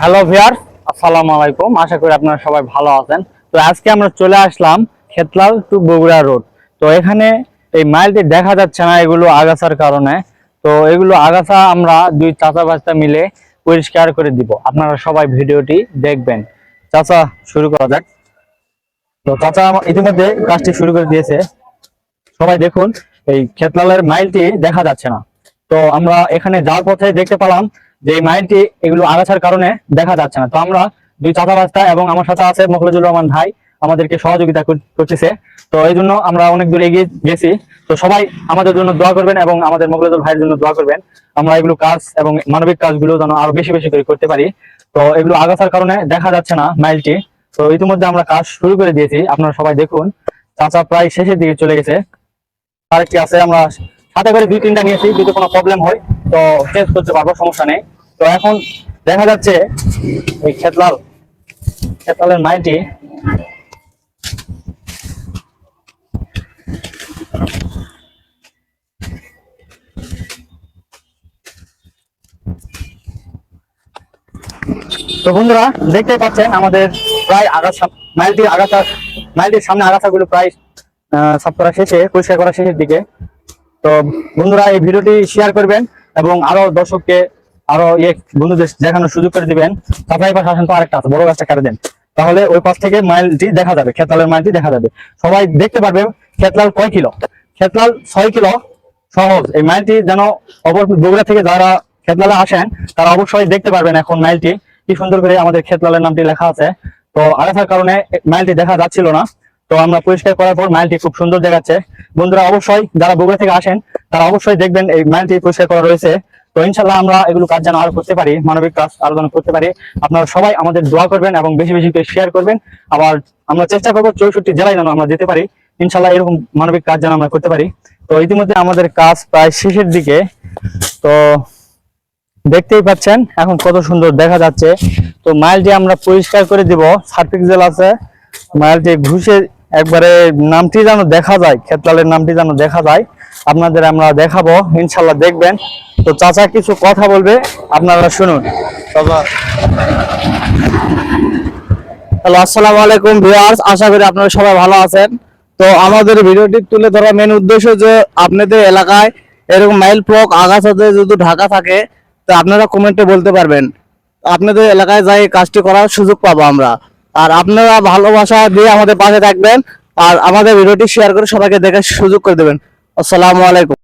Hello ভিয়ার আসসালামু আলাইকুম। আশা করি আপনারা সবাই ভালো আছেন। তো আজকে আমরা চলে আসলাম খেতলাল টু বগুড়া রোড। তো এখানে এই মাইলটি দেখা যাচ্ছে না এগুলো আগাছার কারণে। তো এগুলো আগাছা আমরা দুই চাচা বাচ্চা মিলে পরিষ্কার করে দিব। আপনারা সবাই ভিডিওটি দেখবেন। চাচা, শুরু করা যাক। তো চাচা ইতিমধ্যে কাজটি শুরু করে দিয়েছে। সবাই দেখুন, এই খেতলালের মাইলটি দেখা যাচ্ছে না। তো আমরা এখানে যাওয়ার পথে দেখতে পেলাম যে এই মাইলটি এগুলো আগাছার কারণে দেখা যাচ্ছে না। তো আমরা দুই চাচা রাস্তা এবং আমার সাথে আছে মখলুজুর রহমান ভাই, আমাদেরকে সহযোগিতা করতেছে। তো এই জন্য আমরা অনেক দূর এগিয়ে গেছি। তো সবাই আমাদের জন্য দোয়া করবেন এবং আমাদের মখলুজুর ভাইয়ের জন্য দোয়া করবেন। আমরা এগুলো কাজ এবং মানবিক কাজগুলো যেন আরও বেশি বেশি করে করতে পারি। তো এগুলো আগাছার কারণে দেখা যাচ্ছে না মাইলটি। তো ইতিমধ্যে আমরা কাজ শুরু করে দিয়েছি। আপনারা সবাই দেখুন, চাচা প্রায় শেষের দিকে চলে গেছে। আরেকটি আছে, আমরা সাথে করে দুই তিনটা নিয়েছি, যদি কোনো প্রবলেম হয়, তো চেঞ্জ করতে পারব, সমস্যা নেই। তো এখন দেখা যাচ্ছে এই খেতলাল, খেতলালের মাইটি তো বন্ধুরা, দেখতে পাচ্ছেন আমাদের প্রায় আগাছা, মাইলটি আগাছা, মাইলটির সামনে আগাছাগুলো প্রায় সাফ করা শেষে, পরিষ্কার করা শেষের দিকে। তো বন্ধুরা, এই ভিডিওটি শেয়ার করবেন এবং আরও দর্শককে আরও ইয়ে বন্ধুদের দেখানোর সুযোগ করে দিবেন। সাপ্লাই পাশে আসেন তো আরেকটা আছে, বড় গাছটা কেটে দেন। তাহলে ওই পাশ থেকে মাইলটি দেখা যাবে, খেতলালের মাইলটি দেখা যাবে। সবাই দেখতে পারবে, খেতলাল কয় কিলো? খেতলাল ছয় কিলো সহজ। এই মাইলটি যেন অপর বগুড়া থেকে যারা খেতলালে আসেন, তারা অবশ্যই দেখতে পারবেন এখন মাইলটি। কি সুন্দর করে আমাদের খেতলালের নামটি লেখা আছে। তো আগাছার কারণে মাইলটি দেখা যাচ্ছিল না। তো আমরা পরিষ্কার করার পর মাইলটি খুব সুন্দর দেখাচ্ছে। বন্ধুরা, অবশ্যই যারা বগুড়া থেকে আসেন, তারা অবশ্যই দেখবেন এই মাইলটি পরিষ্কার করা রয়েছে। তো ইনশাল্লাহ আমরা এগুলো কাজ যেন আরও করতে পারি, মানবিক কাজ আরও যেন করতে পারি। আপনারা সবাই আমাদের দোয়া করবেন এবং বেশি বেশি করে শেয়ার করবেন। আবার আমরা চেষ্টা করব চৌষট্টি জেলায় যেন আমরা যেতে পারি। ইনশাল্লাহ এরকম মানবিক কাজ যেন আমরা করতে পারি। তো ইতিমধ্যে আমাদের কাজ প্রায় শেষের দিকে। তো দেখতেই পাচ্ছেন, এখন কত সুন্দর দেখা যাচ্ছে। তো মাইলটি আমরা পরিষ্কার করে দিব সার্ফিক জেল আছে। মাইলটি ঘুষে একবারে নামটি যেন দেখা যায় খেতলালের নামটি যেন দেখা যায়। আপনাদের আমরা দেখাবো ইনশাল্লাহ দেখবেন। তো চাচা কিছু কথা বলবে? আপনারা শুনুন। হ্যালো, আসসালামু আলাইকুম ভিউয়ার্স, আশা করি আপনারা সবাই ভালো আছেন। তো আমাদের ভিডিওটি তুলে ধরা মেন উদ্দেশ্য যে আপনাদের এলাকায় এরকম মাইল ফ্লক আগাছাতে যদি ঢাকা থাকে, তো আপনারা কমেন্টে বলতে পারবেন। আপনাদের এলাকায় যাই কাজটি করার সুযোগ পাবো আমরা। আর আপনারা ভালোবাসা দিয়ে আমাদের পাশে থাকবেন। আর আমাদের ভিডিওটি শেয়ার করে সবাইকে দেখার সুযোগ করে দেবেন। আসসালামু আলাইকুম।